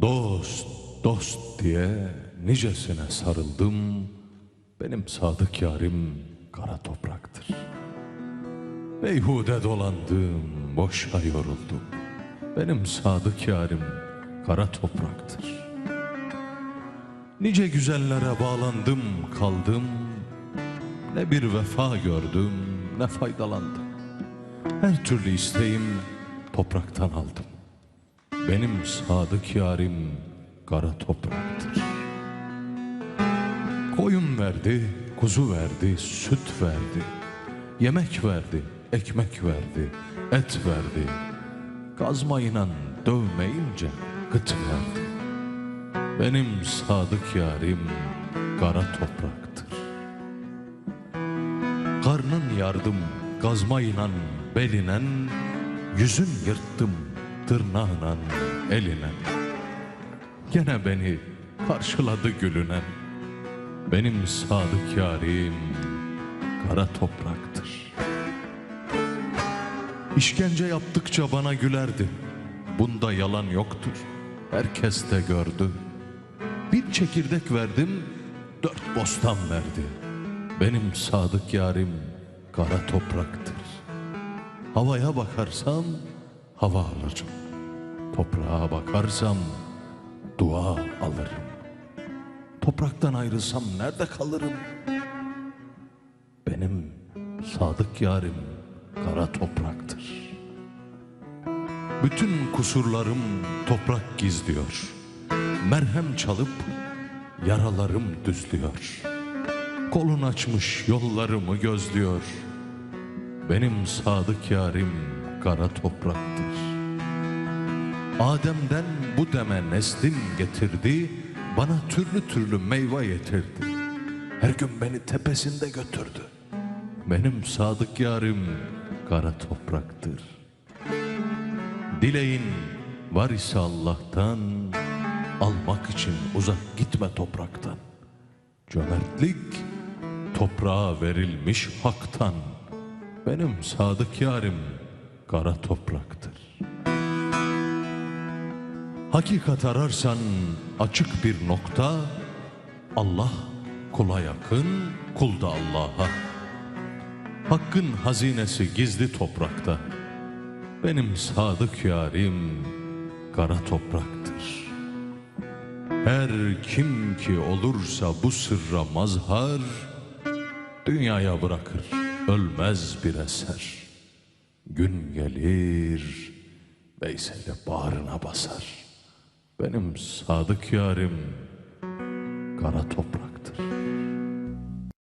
Dost, dost diye nicesine sarıldım. Benim sadık yarim kara topraktır. Beyhude dolandım, boşa yoruldum. Benim sadık yarim kara topraktır. Nice güzellere bağlandım, kaldım. Ne bir vefa gördüm, ne faydalandım. Her türlü isteğim topraktan aldım. Benim sadık yarim kara topraktır. Koyun verdi, kuzu verdi, süt verdi. Yemek verdi, ekmek verdi, et verdi. Kazmayla dövmeyince gıt verdi. Benim sadık yarim kara topraktır. Karnın yardım gazmayla belinen, yüzün yırttım tırnağına eline. Gene beni karşıladı gülünen, benim sadık yarim kara topraktır. İşkence yaptıkça bana gülerdi, bunda yalan yoktur, herkes de gördü. Bir çekirdek verdim, dört bostan verdi. Benim sadık yarim kara topraktır. Havaya bakarsam hava alırım. Toprağa bakarsam dua alırım. Topraktan ayrılsam nerede kalırım? Benim sadık yarim kara topraktır. Bütün kusurlarım toprak gizliyor. Merhem çalıp yaralarım düzlüyor. Kolun açmış yollarımı gözlüyor. Benim sadık yarim kara topraktır. Adem'den bu deme neslin getirdi, bana türlü türlü meyve getirdi. Her gün beni tepesinde götürdü. Benim sadık yarim kara topraktır. Dileğin var ise Allah'tan, almak için uzak gitme topraktan. Cömertlik toprağa verilmiş haktan. Benim sadık yarim kara topraktır. Hakikat ararsan açık bir nokta, Allah kula yakın, kul da Allah'a. Hakkın hazinesi gizli toprakta. Benim sadık yarim kara topraktır. Her kim ki olursa bu sırra mazhar, dünyaya bırakır ölmez bir eser. Gün gelir, Veysel'i bağrına basar. Benim sadık yarim kara toprak.